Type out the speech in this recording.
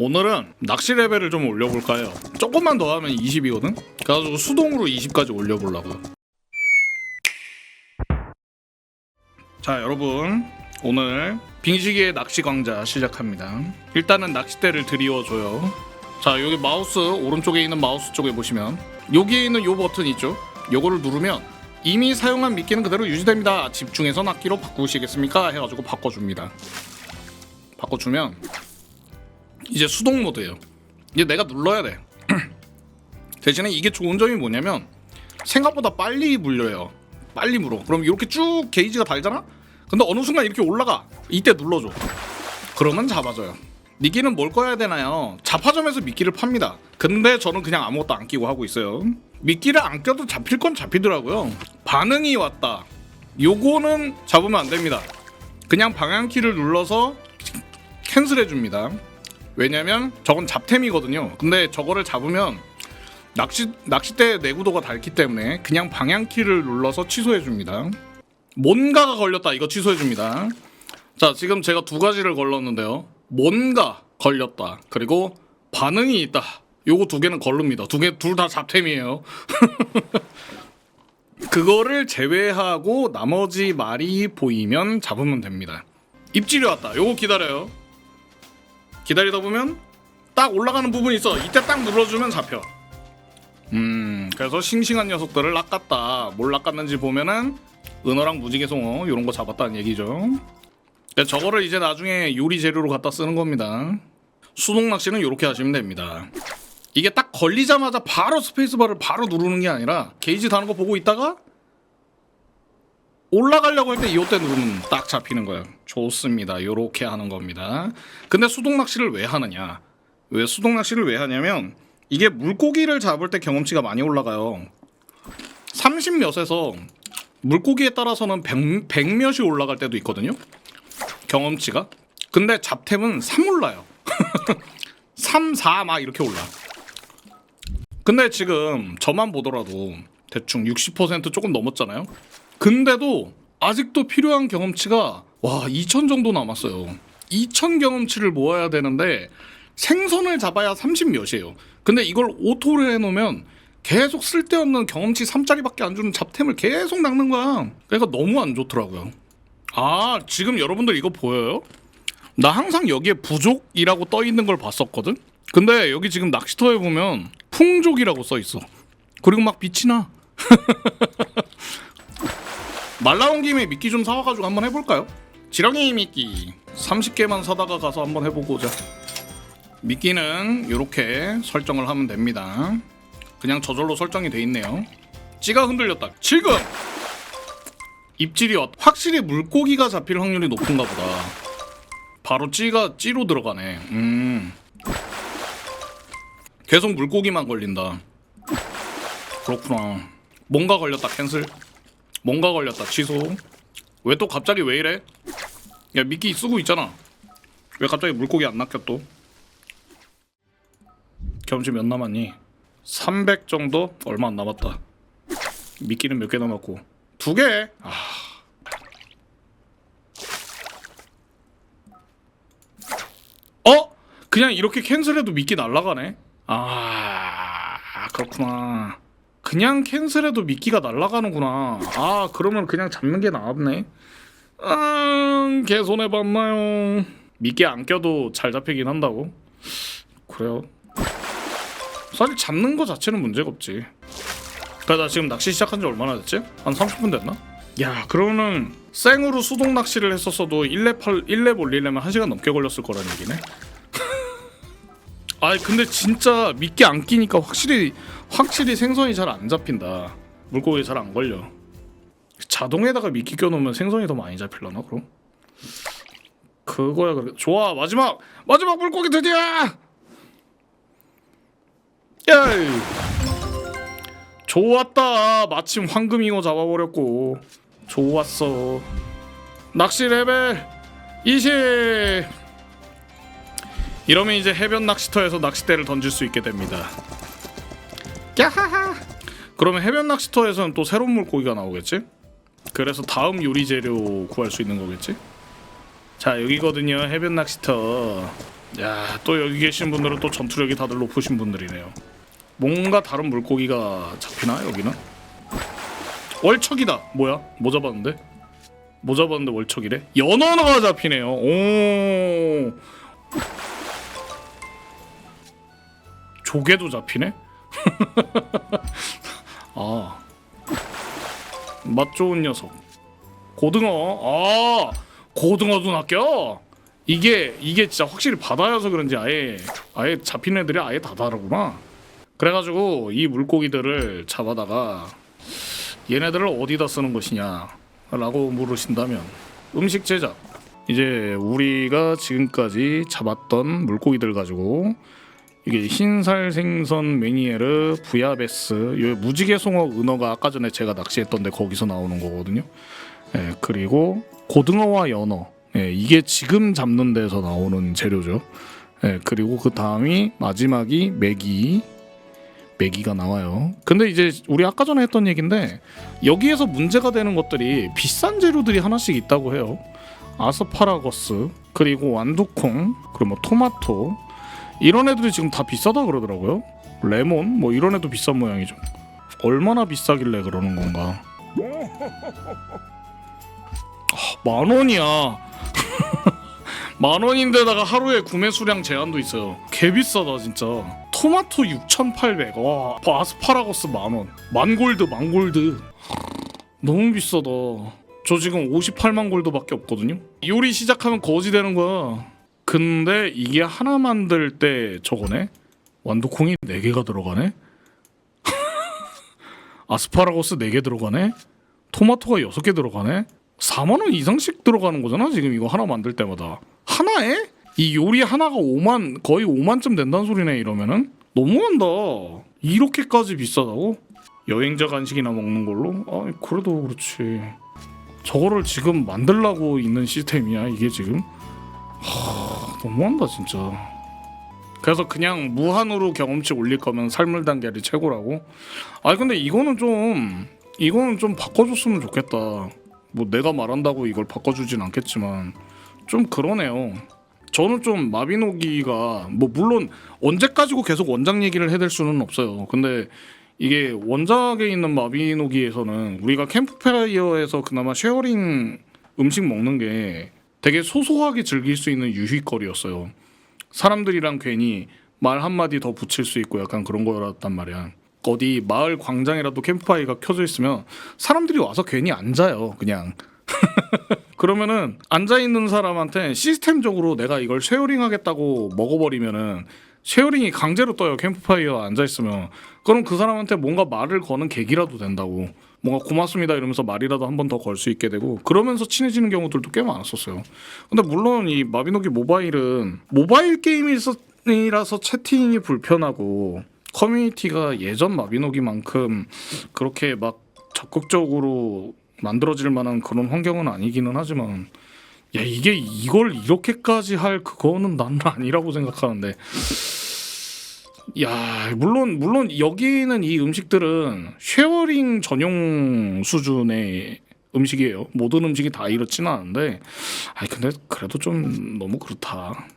오늘은 낚시 레벨을 좀 올려볼까요? 조금만 더 하면 20이거든? 그래가지고 수동으로 20까지 올려보려고요. 자 여러분 오늘 빙시기의 낚시 강좌 시작합니다. 일단은 낚싯대를 들이워줘요. 자 여기 마우스 오른쪽에 있는 마우스 쪽에 보시면 여기에 있는 요 버튼 있죠? 요거를 누르면 이미 사용한 미끼는 그대로 유지됩니다. 집중해서 낚기로 바꾸시겠습니까? 해가지고 바꿔줍니다. 바꿔주면 이제 수동 모드예요. 이제 내가 눌러야 돼. 대신에 이게 좋은 점이 뭐냐면 생각보다 빨리 물려요. 빨리 물어. 그럼 이렇게 쭉 게이지가 달잖아? 근데 어느 순간 이렇게 올라가. 이때 눌러줘. 그러면 잡아줘요. 미끼는 뭘 꺼야 되나요? 자파점에서 미끼를 팝니다. 근데 저는 그냥 아무것도 안 끼고 하고 있어요. 미끼를 안 껴도 잡힐 건 잡히더라고요. 반응이 왔다. 요거는 잡으면 안 됩니다. 그냥 방향키를 눌러서 캔슬해 줍니다. 왜냐면 저건 잡템이거든요. 근데 저거를 잡으면 낚시 낚싯대 내구도가 닳기 때문에 그냥 방향키를 눌러서 취소해 줍니다. 뭔가가 걸렸다 이거 취소해 줍니다. 자 지금 제가 두 가지를 걸렀는데요. 뭔가 걸렸다 그리고 반응이 있다. 요거 두 개는 걸릅니다. 두 개 둘 다 잡템이에요. 그거를 제외하고 나머지 말이 보이면 잡으면 됩니다. 입질이 왔다. 요거 기다려요. 기다리다 보면 딱 올라가는 부분이 있어. 이때 딱 눌러주면 잡혀. 음, 그래서 싱싱한 녀석들을 낚았다. 뭘 낚았는지 보면은 은어랑 무지개 송어 이런 거 잡았다는 얘기죠. 저거를 이제 나중에 요리 재료로 갖다 쓰는 겁니다. 수동 낚시는 이렇게 하시면 됩니다. 이게 딱 걸리자마자 바로 스페이스바를 바로 누르는 게 아니라 게이지 다는 거 보고 있다가 올라가려고 할 때 이 때 누르면 딱 잡히는 거예요. 좋습니다. 요렇게 하는 겁니다. 근데 수동 낚시를 왜 하느냐? 왜 수동 낚시를 왜 하냐면 이게 물고기를 잡을 때 경험치가 많이 올라가요. 30몇에서 물고기에 따라서는 100, 100몇이 올라갈 때도 있거든요. 경험치가. 근데 잡템은 3 올라요. 3, 4 막 이렇게 올라. 근데 지금 저만 보더라도 대충 60% 조금 넘었잖아요. 근데도 아직도 필요한 경험치가 와 2천 정도 남았어요. 2천 경험치를 모아야 되는데 생선을 잡아야 30 몇이에요. 근데 이걸 오토를 해놓으면 계속 쓸데없는 경험치 3짜리밖에 안 주는 잡템을 계속 낚는 거야. 그러니까 너무 안 좋더라고요. 아 지금 여러분들 이거 보여요? 나 항상 여기에 부족이라고 떠 있는 걸 봤었거든. 근데 여기 지금 낚시터에 보면 풍족이라고 써 있어. 그리고 막 빛이 나. 말 나온 김에 미끼 좀 사와가지고 한번 해볼까요? 지렁이 미끼 30개만 사다가 가서 한번 해보고자. 미끼는 이렇게 설정을 하면 됩니다. 그냥 저절로 설정이 돼 있네요. 찌가 흔들렸다. 지금 입질이 왔. 확실히 물고기가 잡힐 확률이 높은가 보다. 바로 찌가 찌로 들어가네. 음. 계속 물고기만 걸린다. 그렇구나. 뭔가 걸렸다 캔슬. 뭔가 걸렸다 취소. 왜 또 갑자기 왜 이래? 야 미끼 쓰고 있잖아. 왜 갑자기 물고기 안 낚여 또? 경험치 몇 남았니? 300 정도? 얼마 안 남았다. 미끼는 몇 개 남았고 두 개. 아. 어? 그냥 이렇게 캔슬해도 미끼 날라가네. 아 그렇구나. 그냥 캔슬해도 미끼가 날아가는구나. 아 그러면 그냥 잡는 게 나았네. 아, 개 손해 봤나요? 미끼 안 껴도 잘 잡히긴 한다고. 그래요. 사실 잡는 거 자체는 문제가 없지. 그러니까 나 지금 낚시 시작한 지 얼마나 됐지? 한 30분 됐나? 야 그러면은 생으로 수동 낚시를 했었어도 1렙 8, 1렙 올리려면 1시간 넘게 걸렸을 거란 얘기네. 아 근데 진짜 미끼 안 끼니까 확실히 확실히 생선이 잘 안 잡힌다. 물고기 잘 안 걸려. 자동에다가 미끼 껴놓으면 생선이 더 많이 잡힐라나 그럼? 그거야 그래. 좋아 마지막 마지막 물고기 드디어. 야이. 좋았다. 마침 황금잉어 잡아버렸고 좋았어. 낚시 레벨 20. 이러면 이제 해변 낚시터에서 낚싯대를 던질 수 있게 됩니다. 야하하. 그러면 해변 낚시터에서는 또 새로운 물고기가 나오겠지? 그래서 다음 요리 재료 구할 수 있는 거겠지? 자 여기거든요 해변 낚시터 야, 또 여기 계신 분들은 또 전투력이 다들 높으신 분들이네요. 뭔가 다른 물고기가 잡히나 여기는? 월척이다. 뭐야? 뭐 잡았는데? 뭐 잡았는데 월척이래? 연어가 잡히네요. 오. 조개도 잡히네? 아. 맛 좋은 녀석. 고등어. 아. 고등어도 낚여? 이게 이게 진짜 확실히 바다여서 그런지 아예 아예 잡힌 애들이 아예 다 다르구나. 그래가지고 이 물고기들을 잡아다가 얘네들을 어디다 쓰는 것이냐라고 물으신다면 음식 제작. 이제 우리가 지금까지 잡았던 물고기들 가지고 이게 흰살 생선 메니에르 부야베스 요 무지개 송어 은어가 아까 전에 제가 낚시했던데 거기서 나오는 거거든요. 예, 그리고 고등어와 연어 예, 이게 지금 잡는 데서 나오는 재료죠. 예, 그리고 그 다음이 마지막이 메기 메기가 나와요. 근데 이제 우리 아까 전에 했던 얘긴데 여기에서 문제가 되는 것들이 비싼 재료들이 하나씩 있다고 해요. 아스파라거스 그리고 완두콩 그리고 뭐 토마토 이런 애들이 지금 다 비싸다 그러더라고요. 레몬 뭐 이런 애도 비싼 모양이죠. 얼마나 비싸길래 그러는 건가? 아, 만 원이야. 만 원인데다가 하루에 구매 수량 제한도 있어요. 개 비싸다 진짜. 토마토 6,800. 와, 아스파라거스 만 원. 만 골드, 만 골드. 너무 비싸다. 저 지금 58만 골드밖에 없거든요. 요리 시작하면 거지 되는 거야. 근데 이게 하나 만들 때 저거네. 완두콩이 4개가 들어가네. 아스파라거스 4개 들어가네. 토마토가 6개 들어가네. 4만 원 이상씩 들어가는 거잖아. 지금 이거 하나 만들 때마다. 하나에? 이 요리 하나가 5만 거의 5만쯤 된다는 소리네 이러면은 너무한다. 이렇게까지 비싸다고? 여행자 간식이나 먹는 걸로? 아 그래도 그렇지. 저거를 지금 만들라고 있는 시스템이야 이게 지금? 하 너무한다 진짜. 그래서 그냥 무한으로 경험치 올릴 거면 삶을 단계이 최고라고. 아 근데 이거는 좀 이거는 좀 바꿔줬으면 좋겠다. 뭐 내가 말한다고 이걸 바꿔주진 않겠지만 좀 그러네요. 저는 좀 마비노기가 뭐 물론 언제까지고 계속 원작 얘기를 해댈 수는 없어요. 근데 이게 원작에 있는 마비노기에서는 우리가 캠프파이어에서 그나마 쉐어링 음식 먹는 게 되게 소소하게 즐길 수 있는 유희거리였어요. 사람들이랑 괜히 말 한마디 더 붙일 수 있고 약간 그런 거였단 말이야. 어디 마을 광장이라도 캠프파이가 켜져 있으면 사람들이 와서 괜히 앉아요. 그냥. 그러면은 앉아 있는 사람한테 시스템적으로 내가 이걸 쉐어링 하겠다고 먹어버리면은 쉐어링이 강제로 떠요. 캠프파이어 앉아 있으면. 그럼 그 사람한테 뭔가 말을 거는 계기라도 된다고. 뭔가 고맙습니다 이러면서 말이라도 한 번 더 걸 수 있게 되고 그러면서 친해지는 경우들도 꽤 많았었어요. 근데 물론 이 마비노기 모바일은 모바일 게임이라서 채팅이 불편하고 커뮤니티가 예전 마비노기만큼 그렇게 막 적극적으로 만들어질 만한 그런 환경은 아니기는 하지만 야 이게 이걸 이렇게까지 할 그거는 난 아니라고 생각하는데 야 물론 물론 여기는 이 음식들은 쉐어링 전용 수준의 음식이에요. 모든 음식이 다 이렇지는 않은데 아니 근데 그래도 좀 너무 그렇다